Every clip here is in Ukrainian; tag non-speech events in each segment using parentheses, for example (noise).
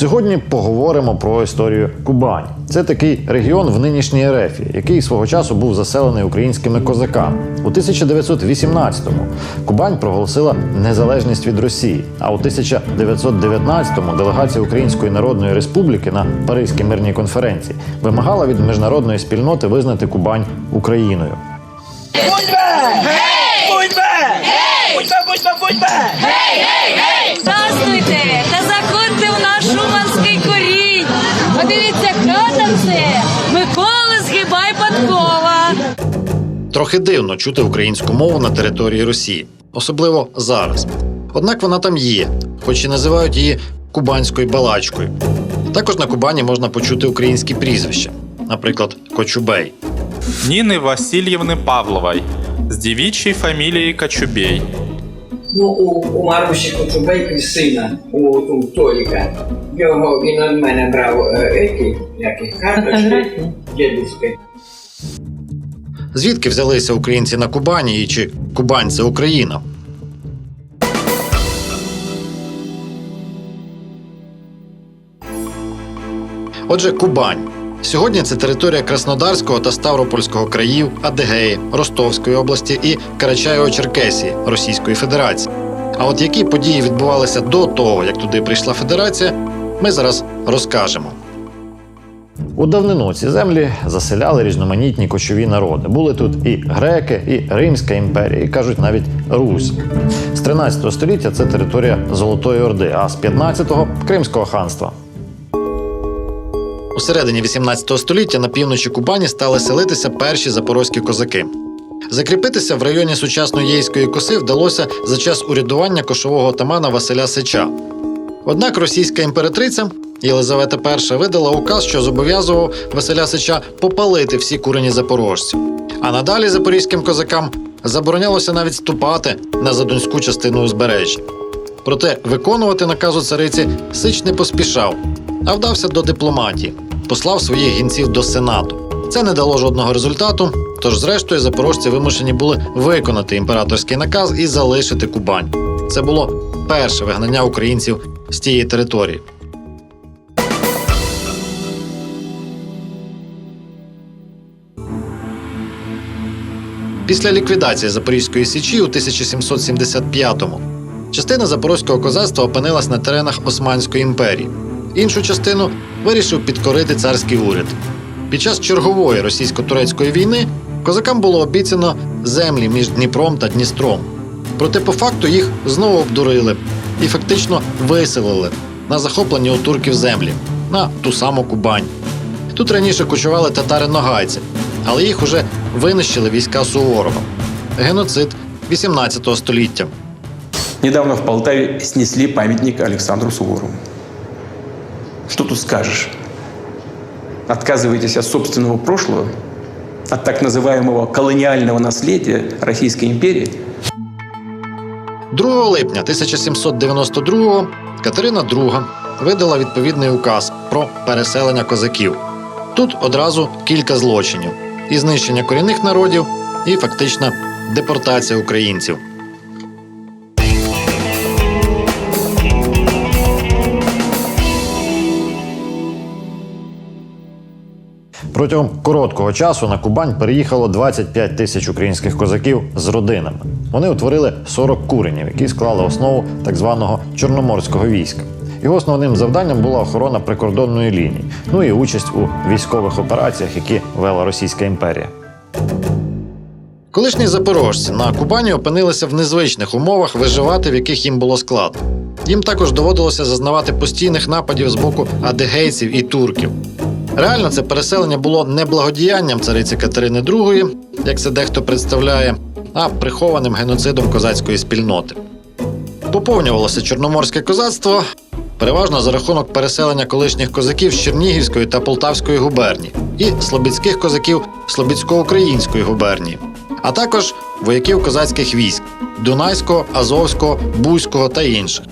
Сьогодні поговоримо про історію Кубані. Це такий регіон в нинішній Ерефі, який свого часу був заселений українськими козаками. У 1918-му Кубань проголосила незалежність від Росії. А у 1919-му делегація Української Народної Республіки на Паризькій мирній конференції вимагала від міжнародної спільноти визнати Кубань Україною. Будьба! Будьба! Будьба, будьба, будьба! Здравствуйте! Та заходьте Трохи дивно чути українську мову на території Росії, особливо зараз. Однак вона там є, хоч і називають її кубанською балачкою. Також на Кубані можна почути українські прізвища, наприклад, Кочубей. Нины Васильевны Павловой с девичьей фамилией Кочубей. Ну, у, у Марусі Коцубейки сина, у, у Толіка. Його він від мене брав е, еті, які карточки, дідуські. Звідки взялися українці на Кубані і чи Кубань це Україна? Отже, Кубань. Сьогодні це територія Краснодарського та Ставропольського країв, Адегеї, Ростовської області і Карачаєво-Черкесії Російської Федерації. А от які події відбувалися до того, як туди прийшла федерація, ми зараз розкажемо. У давнину ці землі заселяли різноманітні кочові народи. Були тут і греки, і Римська імперія, і кажуть навіть Русь. З 13 століття це територія Золотої Орди, а з 15-го Кримського ханства. У середині 18 століття на півночі Кубані стали селитися перші запорозькі козаки. Закріпитися в районі сучасної Єйської коси вдалося за час урядування кошового отамана Василя Сича. Однак російська імператриця Єлизавета І видала указ, що зобов'язував Василя Сича попалити всі курені запорожці. А надалі запорізьким козакам заборонялося навіть ступати на задонську частину узбережжя. Проте виконувати наказу цариці Сич не поспішав, а вдався до дипломатії, послав своїх гінців до сенату. Це не дало жодного результату. Тож, зрештою, запорожці вимушені були виконати імператорський наказ і залишити Кубань. Це було перше вигнання українців з тієї території. Після ліквідації Запорізької січі у 1775-му частина запорозького козацтва опинилась на теренах Османської імперії. Іншу частину вирішив підкорити царський уряд. Під час чергової російсько-турецької війни козакам було обіцяно землі між Дніпром та Дністром. Проте по факту їх знову обдурили і фактично виселили на захоплені у турків землі на ту саму Кубань. Тут раніше кочували татари-ногайці, але їх уже винищили війська Суворова. Геноцид 18 століття. Недавно в Полтаве снесли памятник Александру Суворову. Что тут скажешь? Отказываетесь от собственного прошлого, от так называемого колониального наследия Российской империи – 2 липня 1792-го Катерина II видала відповідний указ про переселення козаків. Тут одразу кілька злочинів: і знищення корінних народів, і фактична депортація українців. Протягом короткого часу на Кубань переїхало 25 тисяч українських козаків з родинами. Вони утворили 40 куренів, які склали основу так званого чорноморського війська. Його основним завданням була охорона прикордонної лінії, ну і участь у військових операціях, які вела Російська імперія. Колишні запорожці на Кубані опинилися в незвичних умовах, виживати в яких їм було складно. Їм також доводилося зазнавати постійних нападів з боку адигейців і турків. Реально, це переселення було не благодіянням цариці Катерини II, як це дехто представляє, а прихованим геноцидом козацької спільноти. Поповнювалося чорноморське козацтво переважно за рахунок переселення колишніх козаків з Чернігівської та Полтавської губернії і слобідських козаків Слобідсько-української губернії, а також вояків козацьких військ Дунайського, Азовського, Бузького та інших.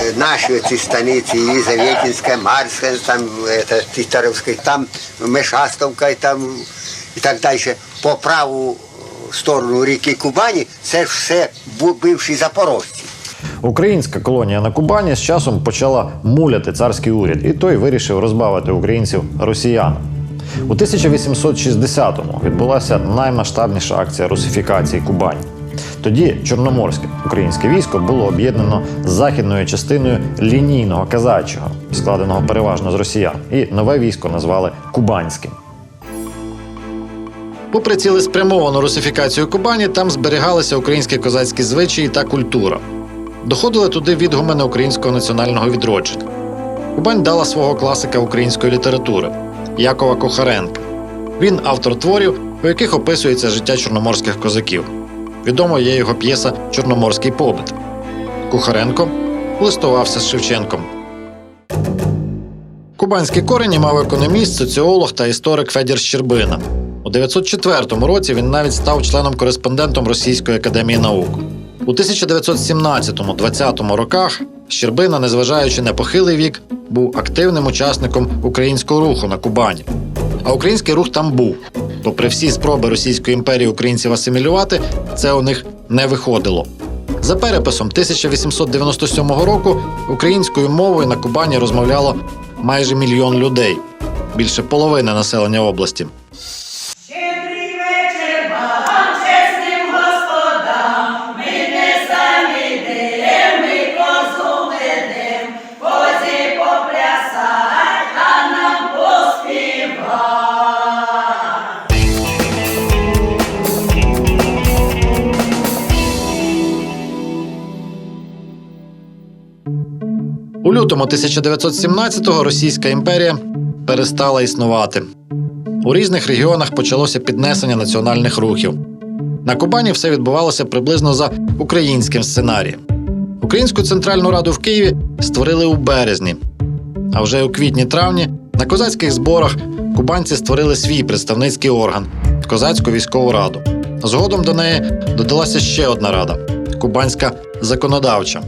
Э, наши ці станиці, Елизаветинская, Марская, там, это, Тихторовская, там Мешастовка, там і так далі. По праву сторону ріки Кубані це все бивші запорожці. Українська колонія на Кубані з часом почала муляти царський уряд, і той вирішив розбавити українців росіян. У 1860-му відбулася наймасштабніша акція русифікації Кубані. Тоді Чорноморське українське військо було об'єднано з західною частиною лінійного казачого, складеного переважно з росіян, і нове військо назвали Кубанським. Попри цілеспрямовану русифікацію Кубані, там зберігалися українські козацькі звичаї та культура. Доходили туди відгумени українського національного відродження. Кубань дала свого класика української літератури Якова Кохаренка. Він автор творів, у яких описується життя чорноморських козаків. Відомо є його п'єса Чорноморський побит. Кухаренко листувався з Шевченком. Кубанські корені мав економіст, соціолог та історик Федір Щербина. У 904 році він навіть став членом-кореспондентом Російської академії наук. У 1917-20 роках Щербина, незважаючи на похилий вік, був активним учасником українського руху на Кубані. А український рух там був. Попри всі спроби Російської імперії українців асимілювати, це у них не виходило. За переписом 1897 року українською мовою на Кубані розмовляло майже мільйон людей, більше половини населення області. У лютому 1917-го Російська імперія перестала існувати. У різних регіонах почалося піднесення національних рухів. На Кубані все відбувалося приблизно за українським сценарієм. Українську центральну раду в Києві створили у березні. А вже у квітні-травні на козацьких зборах кубанці створили свій представницький орган козацьку військову раду. Згодом до неї додалася ще одна рада Кубанська законодавча.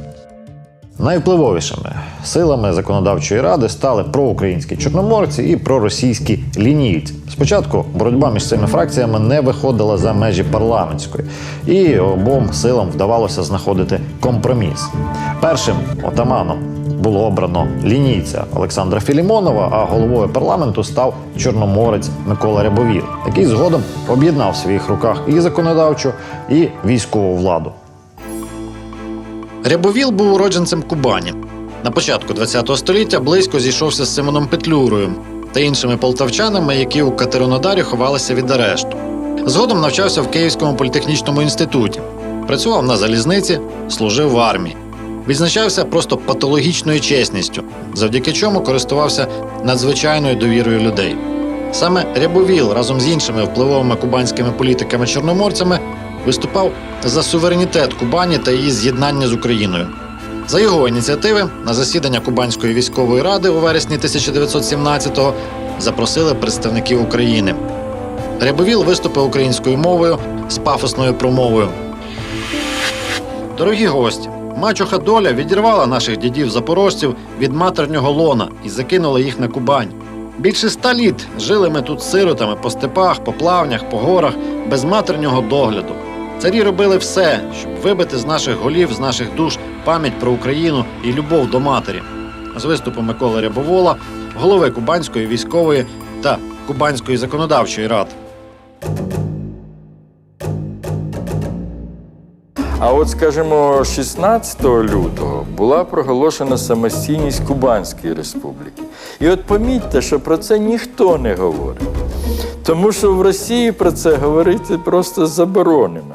Найвпливовішими силами законодавчої ради стали проукраїнські чорноморці і проросійські лінійці. Спочатку боротьба між цими фракціями не виходила за межі парламентської, і обом силам вдавалося знаходити компроміс. Першим отаманом було обрано лінійця Олександра Філімонова, а головою парламенту став чорноморець Микола Рябовір, який згодом об'єднав в своїх руках і законодавчу, і військову владу. Рябовіл був уродженцем Кубані. На початку ХХ століття близько зійшовся з Симоном Петлюрою та іншими полтавчанами, які у Катеринодарі ховалися від арешту. Згодом навчався в Київському політехнічному інституті, працював на залізниці, служив в армії. Відзначався просто патологічною чесністю, завдяки чому користувався надзвичайною довірою людей. Саме Рябовіл разом з іншими впливовими кубанськими політиками-чорноморцями виступав за суверенітет Кубані та її з'єднання з Україною. За його ініціативи на засідання Кубанської військової ради у вересні 1917-го запросили представників України. Рябовіл виступив українською мовою з пафосною промовою. Дорогі гості, мачуха доля відірвала наших дідів запорожців від матернього лона і закинула їх на Кубань. Більше ста літ жили ми тут сиротами по степах, по плавнях, по горах, без матернього догляду. Царі робили все, щоб вибити з наших голів, з наших душ пам'ять про Україну і любов до матері. З виступу Миколи Рябовола, голови Кубанської військової та Кубанської законодавчої ради. А от, скажімо, 16 лютого була проголошена самостійність Кубанської республіки. І от помітьте, що про це ніхто не говорить. Тому що в Росії про це говорити просто заборонено.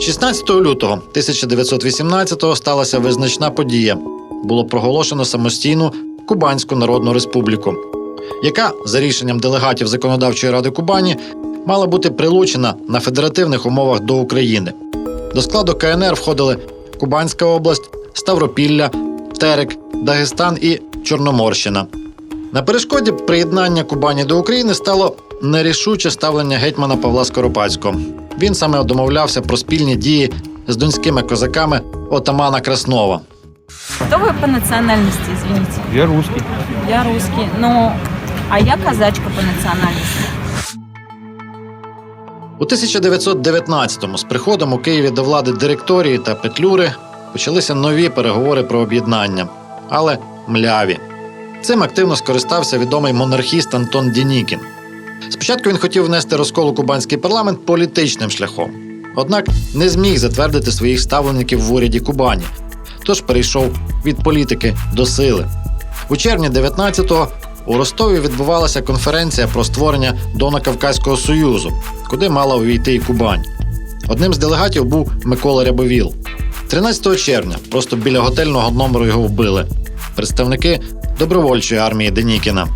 16 лютого 1918-го сталася визначна подія. Було проголошено самостійну Кубанську Народну Республіку, яка за рішенням делегатів Законодавчої ради Кубані мала бути прилучена на федеративних умовах до України. До складу КНР входили Кубанська область, Ставропілля, Терек, Дагестан і Чорноморщина. На перешкоді приєднання Кубані до України стало нерішуче ставлення гетьмана Павла Скоропадського. Він саме домовлявся про спільні дії з донськими козаками отамана Краснова. Кто вы по национальности, извините? Я русский. Я русский. Ну, а я казачка по национальности. У 1919-му з приходом у Києві до влади директорії та Петлюри почалися нові переговори про об'єднання, але мляві. Цим активно скористався відомий монархіст Антон Дінікін. Спочатку він хотів внести розкол у кубанський парламент політичним шляхом, однак не зміг затвердити своїх ставленників в уряді Кубані, тож перейшов від політики до сили. У червні 19-го у Ростові відбувалася конференція про створення Донокавказького союзу, куди мала увійти і Кубань. Одним з делегатів був Микола Рябовіл. 13 червня, просто біля готельного номеру його вбили представники добровольчої армії Денікіна.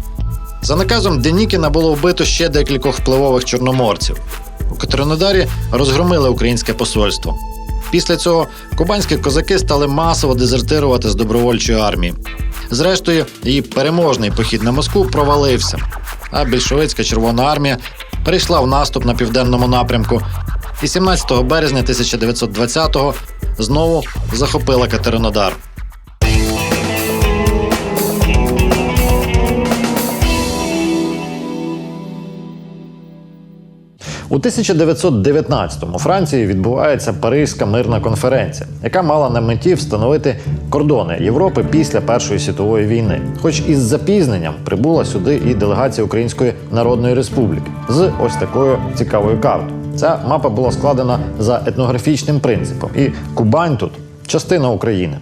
За наказом Денікіна було вбито ще декількох впливових чорноморців. У Катеринодарі розгромили українське посольство. Після цього кубанські козаки стали масово дезертирувати з добровольчої армії. Зрештою, її переможний похід на Москву провалився, а більшовицька Червона армія перейшла в наступ на південному напрямку і 17 березня 1920-го знову захопила Катеринодар. У 1919-му Франції відбувається Паризька мирна конференція, яка мала на меті встановити кордони Європи після Першої світової війни. Хоч із запізненням прибула сюди і делегація Української Народної Республіки з ось такою цікавою картою. Ця мапа була складена за етнографічним принципом, і Кубань тут частина України.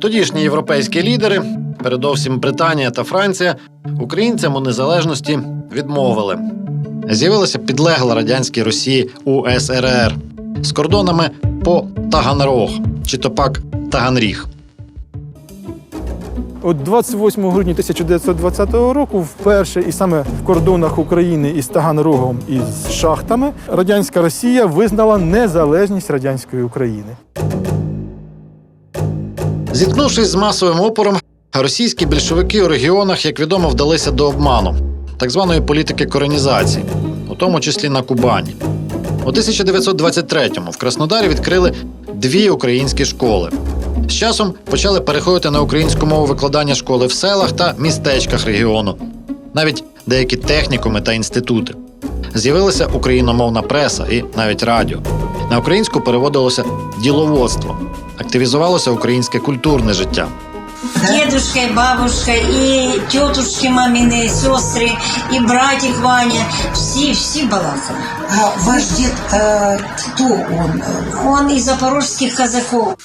Тодішні європейські лідери, передовсім Британія та Франція, українцям у незалежності відмовили. З'явилася підлегла радянській Росії УСРР з кордонами по Таганрог чи то пак Таганріг. От 28 грудня 1920 року, вперше і саме в кордонах України із Таганрогом і з шахтами, радянська Росія визнала незалежність радянської України. Зіткнувшись з масовим опором, російські більшовики у регіонах, як відомо, вдалися до обману так званої політики коронізації, у тому числі на Кубані. У 1923-му в Краснодарі відкрили дві українські школи. З часом почали переходити на українську мову викладання школи в селах та містечках регіону, навіть деякі технікуми та інститути. З'явилася україномовна преса і навіть радіо. На українську переводилося діловодство, активізувалося українське культурне життя Дедушка и бабушка, и тетушки мамины, сестры, и братик Ваня. Все, все балакали. Ваш дед, э, кто он? Он из запорожских казаков.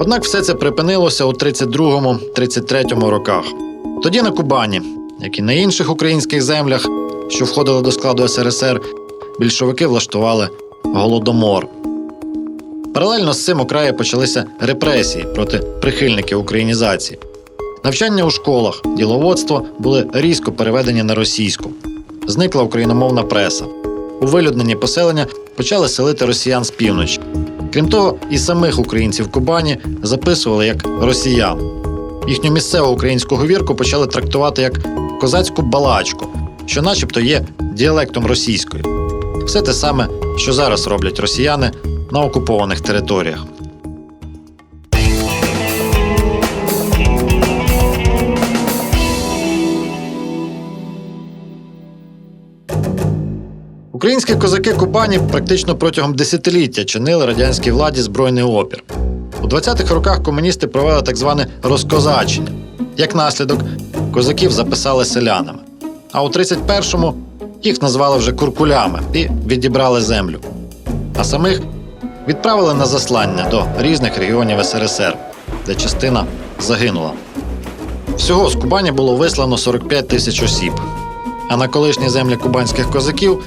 Однак все це припинилося у 32-33 роках. Тоді на Кубані, як і на інших українських землях, що входили до складу СРСР, більшовики влаштували голодомор. Паралельно з цим у краї почалися репресії проти прихильників українізації. Навчання у школах, діловодство були різко переведені на російську. Зникла україномовна преса. У вилюднені поселення почали селити росіян з півночі. Крім того, і самих українців Кубані записували як росіян. Їхню місцеву українську говірку почали трактувати як козацьку балачку, що начебто є діалектом російської. Все те саме, що зараз роблять росіяни на окупованих територіях. Українські козаки Кубані практично протягом десятиліття чинили радянській владі збройний опір. У 20-х роках комуністи провели так зване розкозачення. Як наслідок, козаків записали селянами. А у 31-му їх назвали вже куркулями і відібрали землю. А самих відправили на заслання до різних регіонів СРСР, де частина загинула. Всього з Кубані було вислано 45 тисяч осіб. А на колишні землі кубанських козаків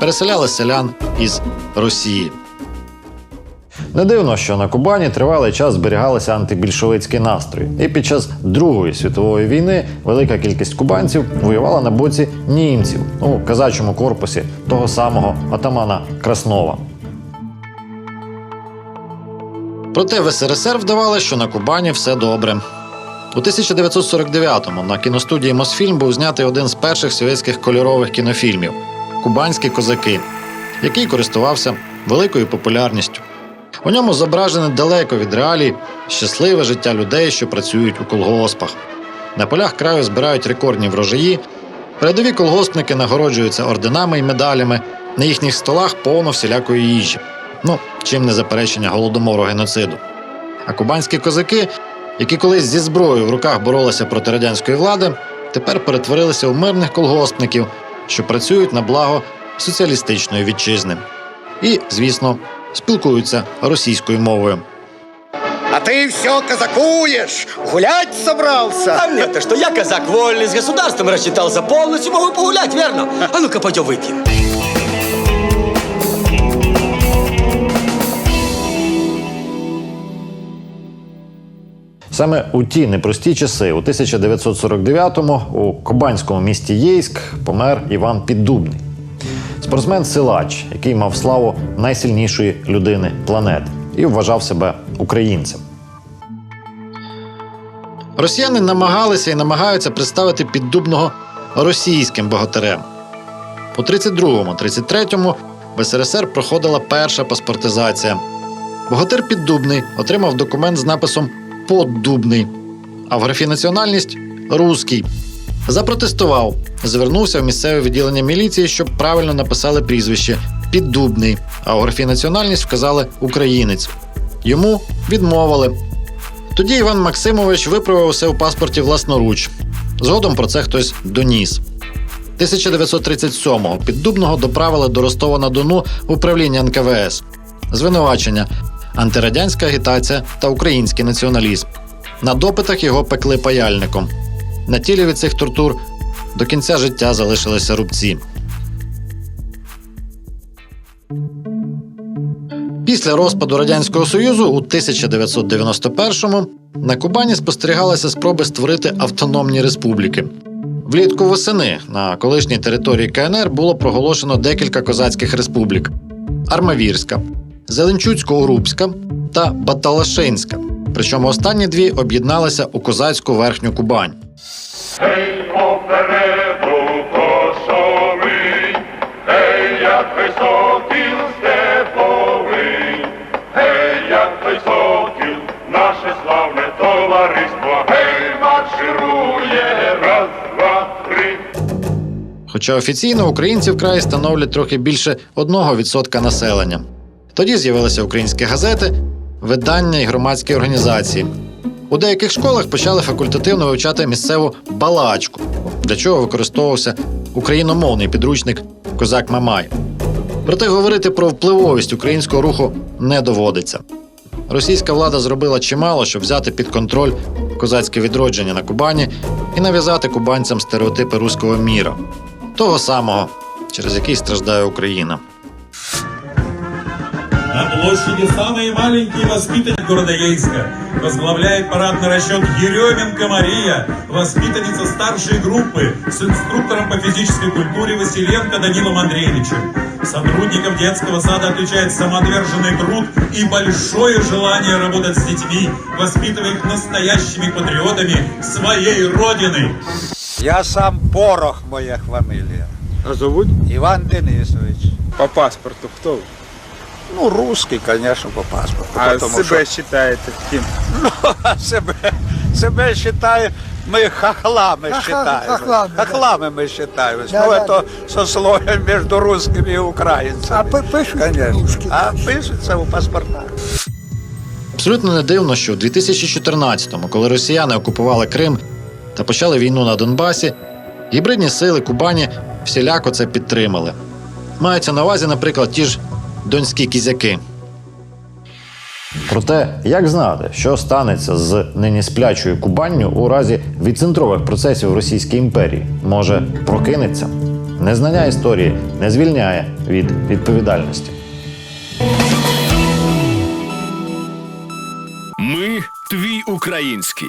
переселяли селян із Росії. Не дивно, що на Кубані тривалий час зберігалися антибільшовицькі настрої. І під час Другої світової війни велика кількість кубанців воювала на боці німців у казачому корпусі того самого атамана Краснова. Проте в СРСР вдавали, що на Кубані все добре. У 1949-му на кіностудії Мосфільм був знятий один з перших совєтських кольорових кінофільмів Кубанські козаки, який користувався великою популярністю. У ньому зображене далеко від реалій щасливе життя людей, що працюють у колгоспах. На полях краю збирають рекордні врожаї. Передові колгоспники нагороджуються орденами і медалями. На їхніх столах повно всілякої їжі. Ну, чим не заперечення голодомору геноциду. А кубанські козаки, які колись зі зброєю в руках боролися проти радянської влади, тепер перетворилися у мирних колгоспників, що працюють на благо соціалістичної вітчизни. І, звісно, спілкуються російською мовою. А ты все казакуешь, гулять собрался. А нет, ты что, я казак вольный, с государством рассчитался полностью, могу погулять, верно? А ну-ка, пойдем выпьем. Саме у ті непрості часи, у 1949-му, у кубанському місті Єйськ помер Іван Піддубний. Спортсмен-силач, який мав славу найсильнішої людини планети і вважав себе українцем. Росіяни намагалися і намагаються представити Піддубного російським богатирем. У 32-33 в СРСР проходила перша паспортизація. Богатир Піддубний отримав документ з написом Поддубний, а в графі національність руський. Запротестував, звернувся в місцеве відділення міліції, щоб правильно написали прізвище Піддубний, а у графі національність вказали українець. Йому відмовили. Тоді Іван Максимович виправився у паспорті власноруч. Згодом про це хтось доніс. 1937-го Піддубного доправили до Ростова на Дону в управління НКВС. Звинувачення антирадянська агітація та український націоналізм. На допитах його пекли паяльником. На тілі від цих тортур до кінця життя залишилися рубці. Після розпаду Радянського Союзу у 1991-му на Кубані спостерігалися спроби створити автономні республіки. Влітку восени на колишній території КНР було проголошено декілька козацьких республік: Армавірська, Зеленчуцько-Урубська та Баталашинська. Причому останні дві об'єдналися у козацьку верхню Кубань. Хоча офіційно українці в краї становлять трохи більше 1% населення. Тоді з'явилися українські газети, видання і громадські організації. У деяких школах почали факультативно вивчати місцеву балачку, для чого використовувався україномовний підручник Козак Мамай. Проте говорити про впливовість українського руху не доводиться. Російська влада зробила чимало, щоб взяти під контроль козацьке відродження на Кубані і нав'язати кубанцям стереотипи руського міра, того самого, через який страждає Україна. На площади самый маленький воспитанник города Ейска возглавляет парадный расчет Еременко Мария, воспитанница старшей группы с инструктором по физической культуре Василенко Данилом Андреевичем. Сотрудников детского сада отличает самоотверженный труд и большое желание работать с детьми, воспитывая их настоящими патриотами своей родины. Я сам Порох, моя фамилия. А зовуть? Иван Денисович. По паспорту хто ви? Ну, русский, конечно, по паспорту. А потому себе що- вважаєте ким? Ну, (laughs) а себе, себе вважаю, ми хохлами вважаємо. хохлами, да. Хохлами ми вважаємо. Да, ну, да, это сословие между русскими и украинцами. А пишуть Конечно. А пишеться у паспортах. Абсолютно не дивно, що у 2014-му, коли росіяни окупували Крим та почали війну на Донбасі, гібридні сили Кубані всіляко це підтримали. Мається на увазі, наприклад, ті ж донські кізяки. Проте, як знати, що станеться з нині сплячою Кубанню у разі відцентрових процесів в Російській імперії? Може, прокинеться? Незнання історії не звільняє від відповідальності. Ми твій український.